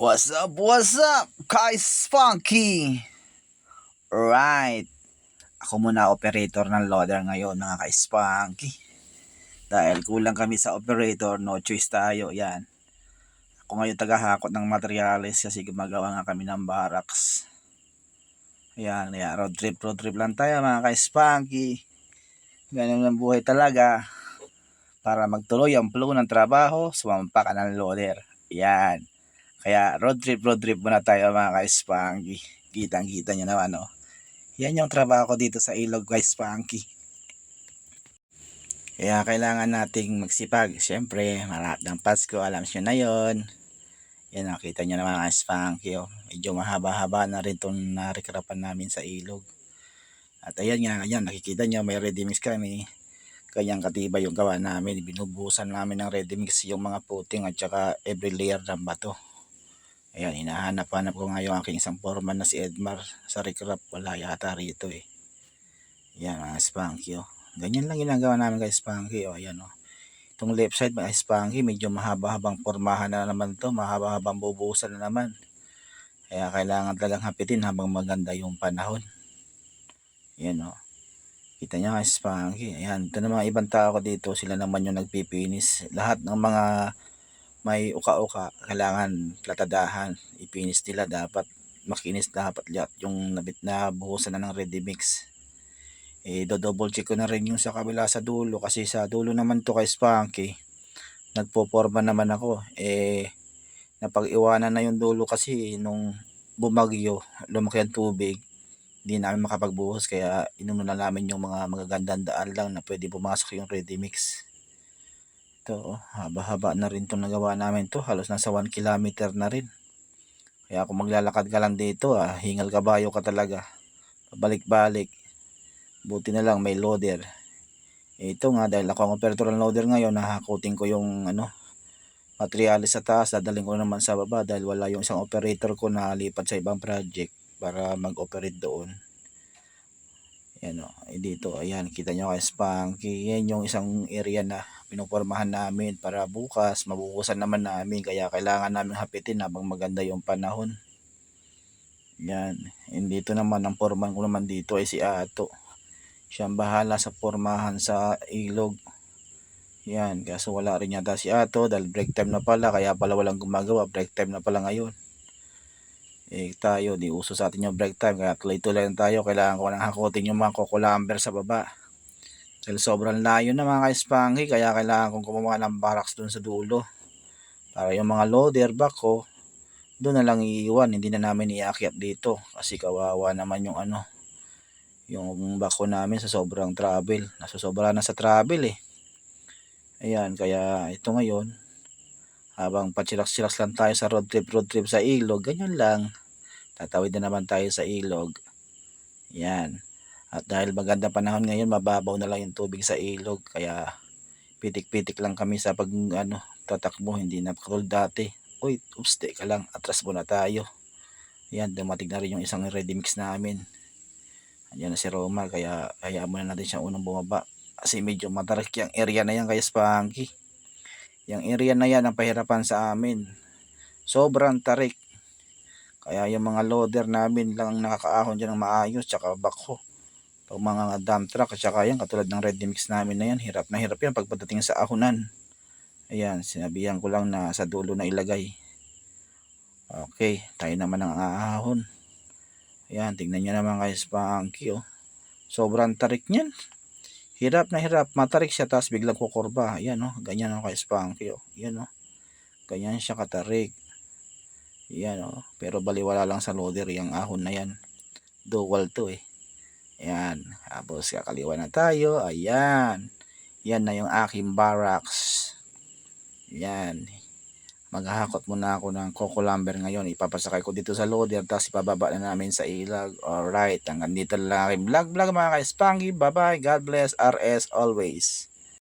What's up, what's up, guys Funky? Right. Ako muna operator ng loader ngayon, mga guys Funky. Dahil kulang kami sa operator, no choice tayo, yan. Ako ngayon tagahakot ng materials kasi gumagawa nga kami ng barracks. Ayan, ayan, road trip, road trip lang tayo mga guys Funky. Ganun ang buhay talaga. Para magtuloy ang flow ng trabaho, sumampa ka ng loader. Yan. Kaya road trip, road trip muna tayo mga ka-spunky. Kitang-kita nyo naman, no? Yan yung trabaho ko dito sa ilog, guys, spunky. Kaya kailangan nating magsipag. Siyempre, malapit ng Pasko, alam nyo na yon. Yan, nakita nyo naman mga spunky, oh. Medyo mahaba-haba na rin itong narikrapan namin sa ilog. At ayan nga, ayan, nakikita nyo, may ready mix kami. Kanyang katibay yung gawa namin. Binubusan namin ng ready mix yung mga puting at saka every layer ng bato. Ayan, hinahanap-hanap ko nga yung aking isang foreman na si Edmar sa recrap. Wala yata rito eh. Ayan, mga spunky oh. Ganyan lang ginagawa namin kay Spunky oh. Ayan oh. Itong left side mga Spunky, medyo mahaba-habang pormahan na naman to. Mahaba-habang bubusan na naman. Kaya kailangan talagang hapitin habang maganda yung panahon. Ayan oh. Kita niya kay Spunky. Ayan, ito na mga ibang tao ko dito. Sila naman yung nagpipinis. Lahat ng mga may uka-uka, kailangan platadahan. Ipinis nila dapat makinis dapat lahat yung nabit na buhusan na ng ready mix. Eh, do double check ko na rin yung sa kabila sa dulo kasi sa dulo naman to kay Spunky. Nagpo-forma naman ako. Eh, napag-iwanan na yung dulo kasi nung bumagyo, lumaki ang tubig. Hindi namin makapagbuhos kaya inuno na namin yung mga magagandang daan lang na pwede pumasok yung ready mix. Ito, oh, haba-haba na rin itong nagawa namin to. Halos nasa 1 kilometer na rin. Kaya kung maglalakad ka lang dito, ah, hingal kabayo ka talaga. Pabalik-balik. Buti na lang may loader. Eh, ito nga, dahil ako ang operator ng loader ngayon, nahakutin ko yung ano, materialis sa taas. Dadaling ko naman sa baba dahil wala yung isang operator ko na lipat sa ibang project para mag-operate doon. Yan o, eh, dito, ayan, kita nyo kay Spunky. Yan yung isang area na pinupormahan namin para bukas, mabubusan naman namin. Kaya kailangan namin hapitin habang maganda yung panahon. Yan, and dito naman, ang porman ko naman dito ay si Ato. Siya ang bahala sa pormahan sa ilog. Yan, kaso wala rin yata si Ato dahil break time na pala, kaya pala walang gumagawa. Break time na pala ngayon eh tayo di uso sa atin yung break time kaya tuloy-tuloy lang tayo. Kailangan ko nang hakutin yung mga kukulamber sa baba. Dahil sobrang layo na mga kaispangi kaya kailangan kong gumawa ng barracks dun sa dulo. Para yung mga loader back doon na lang iiwan. Hindi na namin iakyat dito. Kasi kawawa naman yung ano yung bako namin sa sobrang travel. Nasusobra na sa travel eh. Ayan kaya ito ngayon habang pachilaks-chilaks lang tayo sa road trip road trip sa ilog ganyan lang. Tatawid na naman tayo sa ilog. Yan. At dahil maganda panahon ngayon mababaw na lang yung tubig sa ilog. Kaya pitik-pitik lang kami sa pag ano tatakbo. Hindi na katulad dati. Uy oops ka lang. Atras muna tayo. Yan dumating na rin yung isang ready mix namin. Ayan na si Roma kaya hayaan muna natin siya unang bumaba. Kasi medyo matarik yung area na yan kaya Spanky yung area na yan ang pahirapan sa amin. Sobrang tarik. Kaya yung mga loader namin lang nakakaahon dyan ng maayos tsaka backhoe. Pag mga dump truck at saka yan katulad ng ready mix namin na yan. Hirap na hirap yan pagpadating sa ahonan. Ayan, sinabihan ko lang na sa dulo na ilagay. Okay, tayo naman ang aahon. Ayan, tingnan nyo naman guys Spunky oh. Sobrang tarik niyan hirap na hirap, matarik siya tapos biglang kukurba. Ayan oh, ganyan kay Spunky oh. Ayan oh. Ganyan siya katarik. Ayan oh, pero baliwala lang sa loader yung ahon na yan. Dual to eh. Ayan, tapos kakaliwa na tayo. Ayan. Yan na yung aking barracks. Ayan. Maghahakot muna ako ng coco lumber ngayon. Ipapasakay ko dito sa loader tapos ipababa na namin sa ilag. Alright, hanggang dito lang aking vlog vlog mga ka-spangy. Bye bye. God bless RS always.